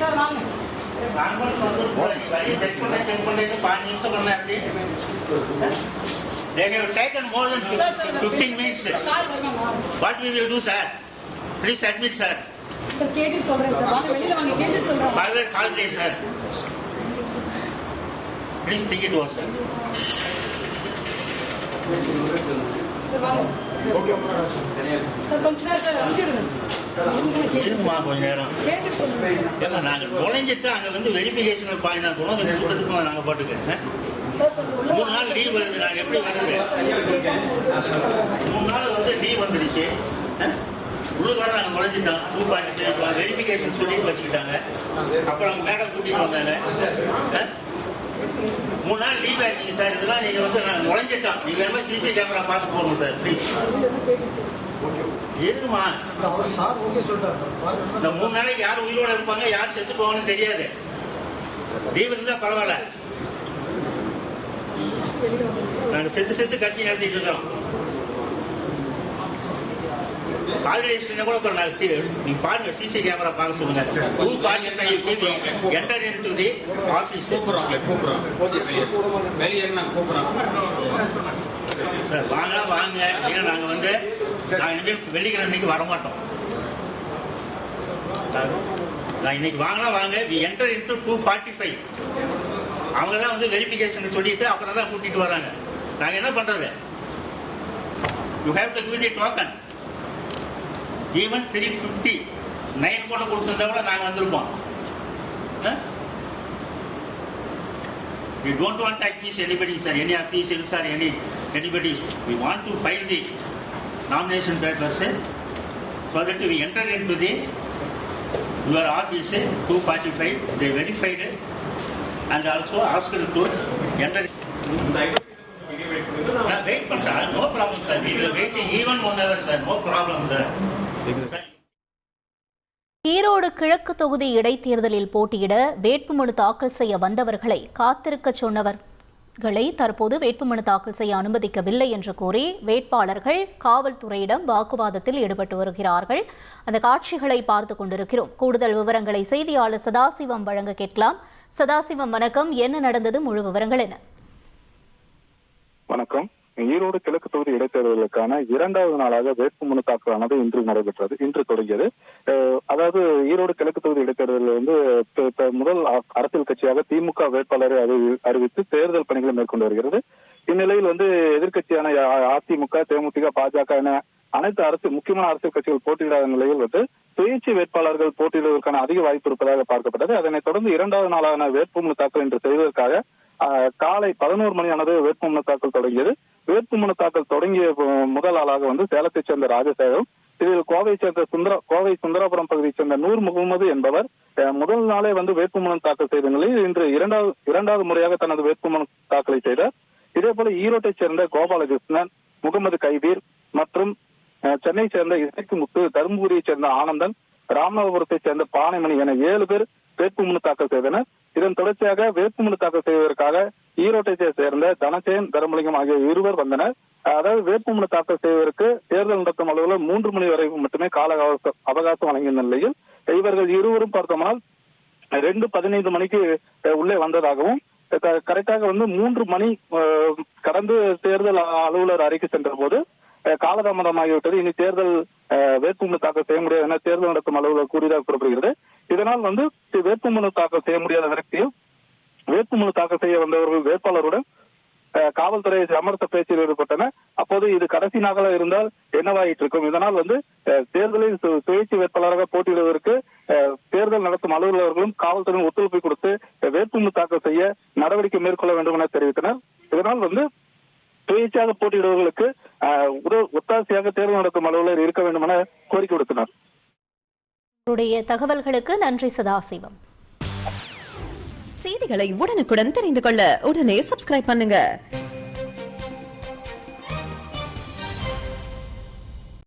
Sir வாங்க normal வந்து வழியை செக் பண்ண செக் பண்ணிட்டு பாஞ்சு நிமிஷம் பண்ண எப்படி They have taken more than sir sir 15 minutes. Sir வருவாங்க What we will do, sir? Please admit, sir. Sir கேட்டுட்டு சொல்றேன் சார் வாங்க வெளியில வாங்க கேட்டுட்டு சொல்றேன் Further call please, sir. Please think it over, sir. Sir கொஞ்ச நேரம் கேட்டுட்டு சொல்றேன் ஏன்னா நாங்க நுழைஞ்சிட்டு அங்க வந்து வெரிஃபிகேஷன் பாயிண்ட் நான் கொண்டு வந்து கொடுத்துருக்கோம் நாங்க பாட்டுக்கு மூணு நாள் லீவ் வருது நாங்கள் எப்படி வருது மூணு நாள் வந்து லீவ் வந்துடுச்சு ஆ? உள்ளுக்கார நாங்கள் நுழைஞ்சிட்டோம் டூ பாயிண்ட் வெரிஃபிகேஷன் சொல்லி வச்சுக்கிட்டாங்க அப்புறம் மேடம் கூட்டிகிட்டு வந்தாங்க ஆ? மூணு நாள் லீவ் ஆச்சுங்க சார் இதெல்லாம் நீங்க வந்து நான் நுழைஞ்சிட்டோம். நீங்க வேணுமே சிசி கேமரா பார்த்து போகணும் சார் ப்ளீஸ் எதுக்குமா? இந்த மூணு நாளைக்கு யார் உயிரோட இருப்பாங்க யார் செத்து போவாங்கன்னு தெரியாது. லீவ் இருந்தா பரவாயில்ல. நாங்க செத்து செத்து கட்சி நடத்திட்டு இருக்கோம் ஹாலிடேஸ்ல கூட நாங்க தி- நீங்க பாருங்க சிசி கேமரா பார்க்க சொல்லுங்க. Two five enter into the office கூப்பிடுறாங்களே கூப்பிடுறாங்க. வெளியே. வெளியே நாங்க கூப்பிடுறாங்க? சார் வாங்க வாங்க. ஏன்னா நாங்க வந்து நான் இனிமேல் இன்னைக்கு வரமாட்டோம். நான் நான் இன்னைக்கு வாங்கினா வாங்க. We enter into two forty five அவங்க தான் வந்து வெரிஃபிகேஷன் சொல்லிட்டு அப்புறம் தான் கூட்டிட்டு வராங்க. நாங்க என்ன பண்றது? You have to give the token even three fifty nine கூட கொடுத்திருந்தா கூட நாங்க வந்திருப்போம் We don't want to accuse anybody, sir, any officials or any anybody. We want to file the nomination papers eh, so that we enter into the your office eh, 245. They verified it and also asked to enter. Erode கிழக்கு தொகுதி இடைத்தேர்தலில் போட்டியிட வேட்புமனு தாக்கல் செய்ய வந்தவர்களை காத்திருக்க சொன்னவர்களை தற்போது வேட்புமனு தாக்கல் செய்ய அனுமதிக்கவில்லை என்று கூறி வேட்பாளர்கள் காவல்துறையிடம் வாக்குவாதத்தில் ஈடுபட்டு வருகிறார்கள். அந்த காட்சிகளை பார்த்து கொண்டிருக்கிறோம். கூடுதல் விவரங்களை செய்தியாளர் சதாசிவம் வழங்க கேட்கலாம். சதாசிவம் வணக்கம். என்ன நடந்தது? முழு விவரங்கள் என்ன? வணக்கம். ஈரோடு கிழக்கு தொகுதி இடைத்தேர்தலுக்கான இரண்டாவது நாளாக வேட்புமனு தாக்கலானது இன்று நடைபெற்றது. இன்று தொடங்கியது. அதாவது ஈரோடு கிழக்கு தொகுதி இடைத்தேர்தலில் வந்து முதல் அ- அரசியல் கட்சியாக திமுக வேட்பாளரை அறிவி- அறிவித்து தேர்தல் பணிகளை மேற்கொண்டு வருகிறது. இந்நிலையில் வந்து எதிர்க்கட்சியான அதிமுக தேமுதிக பாஜக என அனைத்து அரசு முக்கியமான அரசியல் கட்சிகள் போட்டியிடாத நிலையில் வந்து சுயேட்சை வேட்பாளர்கள் போட்டியிடுவதற்கான அதிக வாய்ப்பு இருப்பதாக பார்க்கப்பட்டது. அதனைத் தொடர்ந்து இரண்டாவது நாளான வேட்புமனு தாக்கல் இன்று செய்வதற்காக காலை பதினோரு மணியானது வேட்புமனு தாக்கல் தொடங்கியது. வேட்புமனு தாக்கல் தொடங்கிய முதல் ஆளாக வந்து சேலத்தைச் சேர்ந்த ராஜசேகரம் இதில் கோவை சேர்ந்த சுந்தர கோவை சுந்தராபுரம் பகுதியைச் சேர்ந்த நூர் முகமது என்பவர் முதல் நாளே வந்து வேட்புமனு தாக்கல் செய்த நிலையில் இன்று இரண்டாவது இரண்டாவது முறையாக தனது வேட்புமனு தாக்கலை செய்தார். இதே போல ஈரோட்டைச் சேர்ந்த கோபாலகிருஷ்ணன் முகமது கைபீர் மற்றும் சென்னை சேர்ந்த இசைக்கு முத்து தருமபுரியைச் சேர்ந்த ஆனந்தன் ராமநாதபுரத்தைச் சேர்ந்த பானைமணி என ஏழு பேர் வேட்புமனு தாக்கல் செய்தனர். இதன் தொடர்ச்சியாக வேட்புமனு தாக்கல் செய்வதற்காக ஈரோட்டை சேர்ந்த தனசேன் தர்மலிங்கம் ஆகிய இருவர் வந்தனர். அதாவது வேட்புமனு தாக்கல் செய்வதற்கு தேர்தல் நடத்தும் அலுவலர் மூன்று மணி வரை மட்டுமே கால அவகாசம் வழங்கிய நிலையில் இவர்கள் இருவரும் பார்த்தோம்னால் ரெண்டு பதினைந்து மணிக்கு உள்ளே வந்ததாகவும் கரெக்டாக வந்து மூன்று மணி கடந்து தேர்தல் அலுவலர் அறைக்கு சென்ற போது காலதாமதமாகிவிட்டது. இனி தேர்தல் வேட்புமனு தாக்கல் செய்ய முடியாது என தேர்தல் நடத்தும் அலுவலர் கூறியதாக கூறப்படுகிறது. இதனால் வந்து வேட்புமனு தாக்கல் செய்ய முடியாத விரக்தியில் வேட்புமனு தாக்கல் செய்ய வந்தவர்கள் வேட்பாளருடன் காவல்துறை அமர்த்த பேச்சில் ஈடுபட்டனர் அப்போது இது கடைசி நாளாக இருந்தால் என்னவாயிட்டு இருக்கும் இதனால் வந்து தேர்தலில் சுயேட்சை வேட்பாளராக போட்டியிடுவதற்கு அஹ், தேர்தல் நடத்தும் அலுவலர்களும் காவல்துறையும் ஒத்துழைப்பு கொடுத்து வேட்புமனு தாக்கல் செய்ய நடவடிக்கை மேற்கொள்ள வேண்டும் என தெரிவித்தனர். இதனால் வந்து சுயேட்சையாக போட்டியிடுபவர்களுக்கு ஒத்தாசையாக தேர்தல் நடத்தும் அலுவலர் இருக்க வேண்டும் என கோரிக்கை விடுத்தனர். உங்களுடைய தகவல்களுக்கு நன்றி சதாசிவம். செய்திகளை உடனுக்குடன் தெரிந்து கொள்ள உடனே சப்ஸ்கிரைப் பண்ணுங்க.